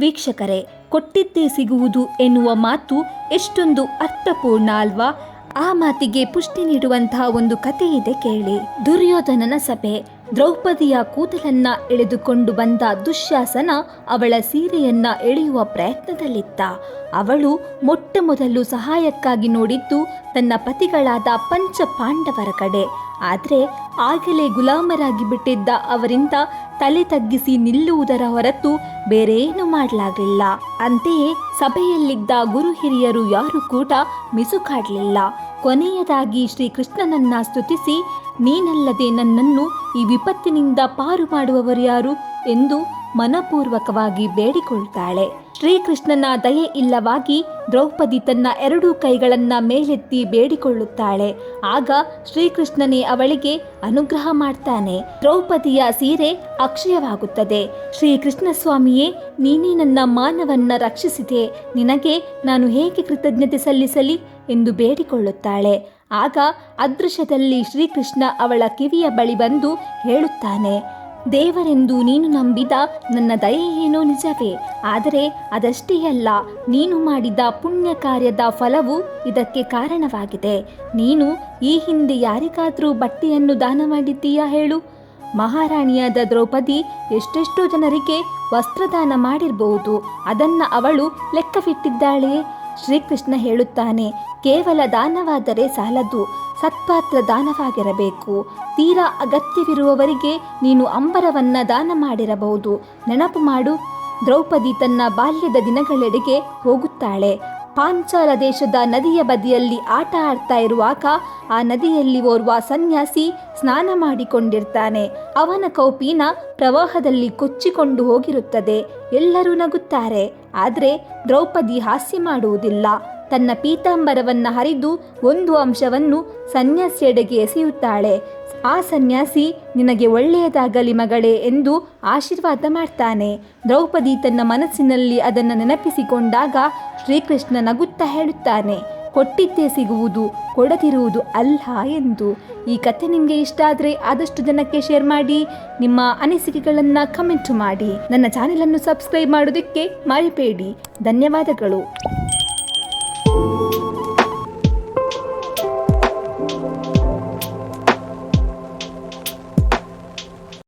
ವೀಕ್ಷಕರೇ, ಕೊಟ್ಟಿದ್ದೇ ಸಿಗುವುದು ಎನ್ನುವ ಮಾತು ಎಷ್ಟೊಂದು ಅರ್ಥಪೂರ್ಣ ಅಲ್ವಾ? ಆ ಮಾತಿಗೆ ಪುಷ್ಟಿ ನೀಡುವಂತಹ ಒಂದು ಕಥೆ ಇದೆ ಕೇಳಿ. ದುರ್ಯೋಧನನ ಸಭೆ. ದ್ರೌಪದಿಯ ಕೂದಲನ್ನ ಎಳೆದುಕೊಂಡು ಬಂದ ದುಶ್ಯಾಸನ ಅವಳ ಸೀರೆಯನ್ನ ಎಳೆಯುವ ಪ್ರಯತ್ನದಲ್ಲಿತ್ತ. ಅವಳು ಮೊಟ್ಟ ಮೊದಲು ಸಹಾಯಕ್ಕಾಗಿ ನೋಡಿದ್ದು ತನ್ನ ಪತಿಗಳಾದ ಪಂಚ ಪಾಂಡವರ ಕಡೆ. ಆದರೆ ಆಗಲೇ ಗುಲಾಮರಾಗಿ ಬಿಟ್ಟಿದ್ದ ಅವರಿಂದ ತಲೆ ತಗ್ಗಿಸಿ ನಿಲ್ಲುವುದರ ಹೊರತು ಬೇರೇನು ಮಾಡಲಾಗಲಿಲ್ಲ. ಅಂತೆಯೇ ಸಭೆಯಲ್ಲಿದ್ದ ಗುರು ಹಿರಿಯರು ಯಾರು ಕೂಡ ಮಿಸುಕಾಡಲಿಲ್ಲ ಕೊನೆಯದಾಗಿ ಶ್ರೀಕೃಷ್ಣನನ್ನ ಸ್ತುತಿಸಿ, ನೀನಲ್ಲದೆ ನನ್ನನ್ನು ಈ ವಿಪತ್ತಿನಿಂದ ಪಾರು ಮಾಡುವವರು ಯಾರು? ಎಂದು ಮನಪೂರ್ವಕವಾಗಿ ಬೇಡಿಕೊಳ್ತಾಳೆ. ಶ್ರೀಕೃಷ್ಣನ ದಯೆ ಇಲ್ಲವಾಗಿ ದ್ರೌಪದಿ ತನ್ನ ಎರಡೂ ಕೈಗಳನ್ನ ಮೇಲೆತ್ತಿ ಬೇಡಿಕೊಳ್ಳುತ್ತಾಳೆ. ಆಗ ಶ್ರೀಕೃಷ್ಣನೇ ಅವಳಿಗೆ ಅನುಗ್ರಹ ಮಾಡ್ತಾನೆ. ದ್ರೌಪದಿಯ ಸೀರೆ ಅಕ್ಷಯವಾಗುತ್ತದೆ. ಶ್ರೀಕೃಷ್ಣ ಸ್ವಾಮಿಯೇ ನೀನೇ ನನ್ನ ಮಾನವನ್ನ ರಕ್ಷಿಸಿದೆ. ನಿನಗೆ ನಾನು ಹೇಗೆ ಕೃತಜ್ಞತೆ ಸಲ್ಲಿಸಲಿ ಎಂದು ಬೇಡಿಕೊಳ್ಳುತ್ತಾಳೆ. ಆಗ ಅದೃಶ್ಯದಲ್ಲಿ ಶ್ರೀಕೃಷ್ಣ ಅವಳ ಕಿವಿಯ ಬಳಿ ಬಂದು ಹೇಳುತ್ತಾನೆ. ದೇವರೆಂದು ನೀನು ನಂಬಿದ ನನ್ನ ದಯೆಯೇನೋ ನಿಜವೇ, ಆದರೆ ಅದಷ್ಟೇ ಅಲ್ಲ, ನೀನು ಮಾಡಿದ ಪುಣ್ಯ ಕಾರ್ಯದ ಫಲವು ಇದಕ್ಕೆ ಕಾರಣವಾಗಿದೆ. ನೀನು ಈ ಹಿಂದೆ ಯಾರಿಗಾದರೂ ಬಟ್ಟೆಯನ್ನು ದಾನ ಮಾಡಿದ್ದೀಯಾ ಹೇಳು? ಮಹಾರಾಣಿಯಾದ ದ್ರೌಪದಿ ಎಷ್ಟೆಷ್ಟೋ ಜನರಿಗೆ ವಸ್ತ್ರದಾನ ಮಾಡಿರಬಹುದು ಅದನ್ನ ಅವಳು ಲೆಕ್ಕವಿಟ್ಟಿದ್ದಾಳೆ. ಶ್ರೀಕೃಷ್ಣ ಹೇಳುತ್ತಾನೆ ಕೇವಲ ದಾನವಾದರೆ ಸಾಲದು, ಸತ್ಪಾತ್ರ ದಾನವಾಗಿರಬೇಕು. ತೀರಾ ಅಗತ್ಯವಿರುವವರಿಗೆ ನೀನು ಅಂಬರವನ್ನ ದಾನ ಮಾಡಿರಬಹುದು. ನೆನಪು ಮಾಡು, ದ್ರೌಪದಿ ತನ್ನ ಬಾಲ್ಯದ ದಿನಗಳೆಡೆಗೆ ಹೋಗುತ್ತಾಳೆ. ಪಾಂಚಾಲ ದೇಶದ ನದಿಯ ಬದಿಯಲ್ಲಿ ಆಟ ಆಡ್ತಾ ಇರುವಾಗ ಆ ನದಿಯಲ್ಲಿ ಓರ್ವ ಸನ್ಯಾಸಿ ಸ್ನಾನ ಮಾಡಿಕೊಂಡಿರ್ತಾನೆ. ಅವನ ಕೌಪೀನ ಪ್ರವಾಹದಲ್ಲಿ ಕೊಚ್ಚಿಕೊಂಡು ಹೋಗಿರುತ್ತದೆ. ಎಲ್ಲರೂ ನಗುತ್ತಾರೆ, ಆದರೆ ದ್ರೌಪದಿ ಹಾಸ್ಯ ಮಾಡುವುದಿಲ್ಲ. ತನ್ನ ಪೀತಾಂಬರವನ್ನು ಹರಿದು ಒಂದು ಅಂಶವನ್ನು ಸನ್ಯಾಸಿಯೆಡೆಗೆ ಎಸೆಯುತ್ತಾಳೆ. ಆ ಸನ್ಯಾಸಿ, ನಿನಗೆ ಒಳ್ಳೆಯದಾಗಲಿ ಮಗಳೇ ಎಂದು ಆಶೀರ್ವಾದ ಮಾಡ್ತಾನೆ. ದ್ರೌಪದಿ ತನ್ನ ಮನಸ್ಸಿನಲ್ಲಿ ಅದನ್ನು ನೆನಪಿಸಿಕೊಂಡಾಗ ಶ್ರೀಕೃಷ್ಣ ನಗುತ್ತಾ ಹೇಳುತ್ತಾನೆ, ಕೊಟ್ಟಿದ್ದೇ ಸಿಗುವುದು, ಕೊಡದಿರುವುದು ಅಲ್ಲ ಎಂದು. ಈ ಕತೆ ನಿಮಗೆ ಇಷ್ಟ ಆದರೆ ಆದಷ್ಟು ಜನಕ್ಕೆ ಶೇರ್ ಮಾಡಿ, ನಿಮ್ಮ ಅನಿಸಿಕೆಗಳನ್ನು ಕಮೆಂಟ್ ಮಾಡಿ. ನನ್ನ ಚಾನೆಲನ್ನು ಸಬ್ಸ್ಕ್ರೈಬ್ ಮಾಡೋದಕ್ಕೆ ಮರಿಬೇಡಿ. ಧನ್ಯವಾದಗಳು.